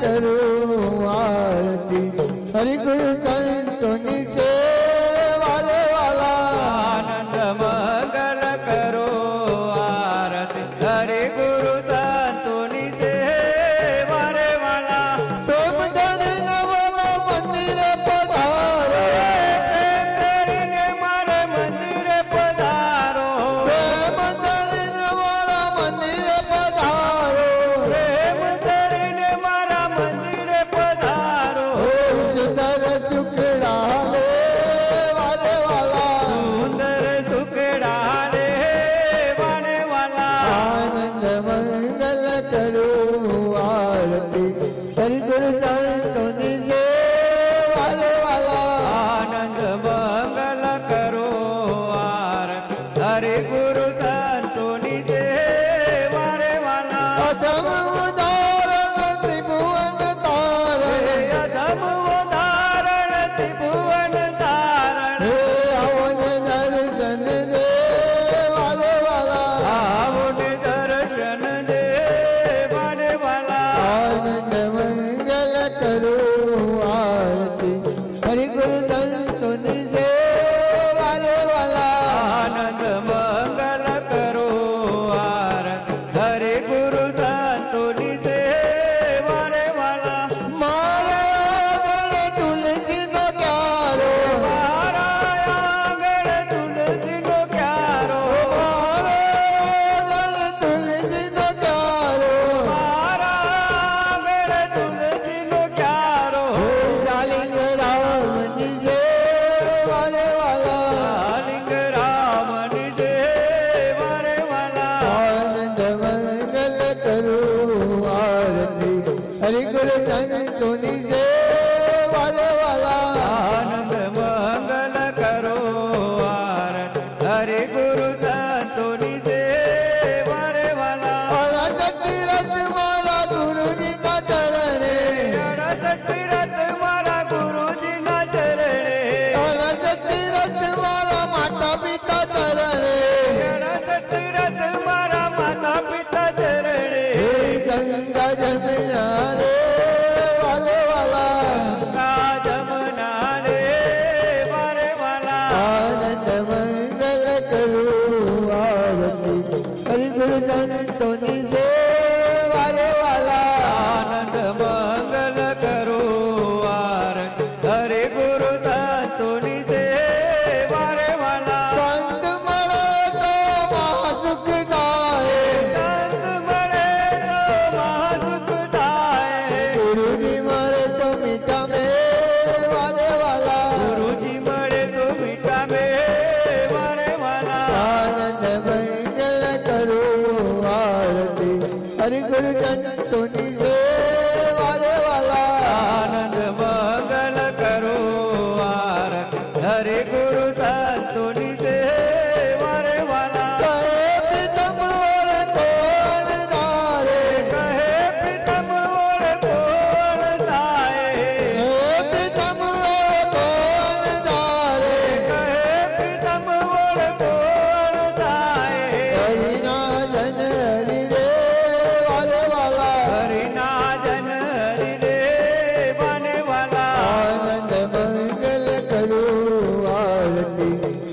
करो आरती हरि गुरु હરિ ગુરુ ધન ધોની જે વાલે વાલા કરું આવતી હરિ ગુરુજન તો નિજે હરિ ગુરુજન તુની સે વારે વાલા. આનંદ મંગલ કરો આરત હરે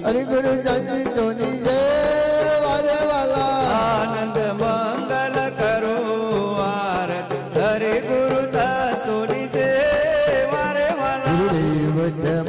હરિ ગુરુ જન તુની જય વાલે વાલા આનંદ મંગલ કરો આરત હરિ ગુરુ તુની જય વારે વાલા દેવ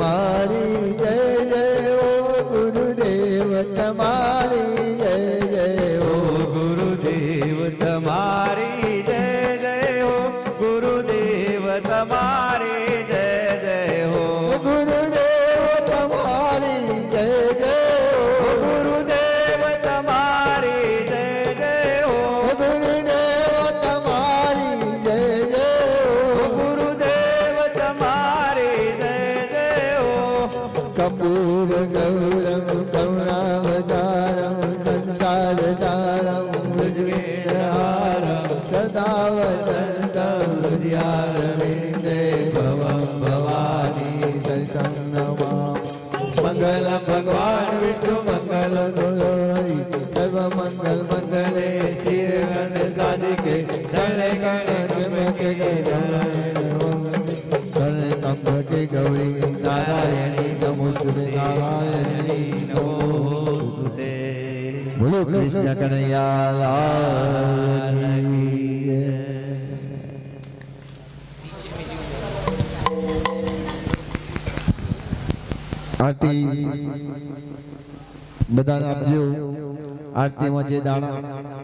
कपूर गौरम करुणावतारम, संसार तारम मृजवेदहारम सदा भव भवानी सतं नमामि। मङ्गलं भगवान् विष्णु मंगल गौरी सर्वमङ्गल मङ्गले शिरगण साधिके गण गण चमके गण गौरी गौरी नारायणी नमोस्तुते नारायणी नमोस्तुते बोलो कृष्ण कन्हैया लाल આરતી બધાને આપજો આરતીમાં જે દાણા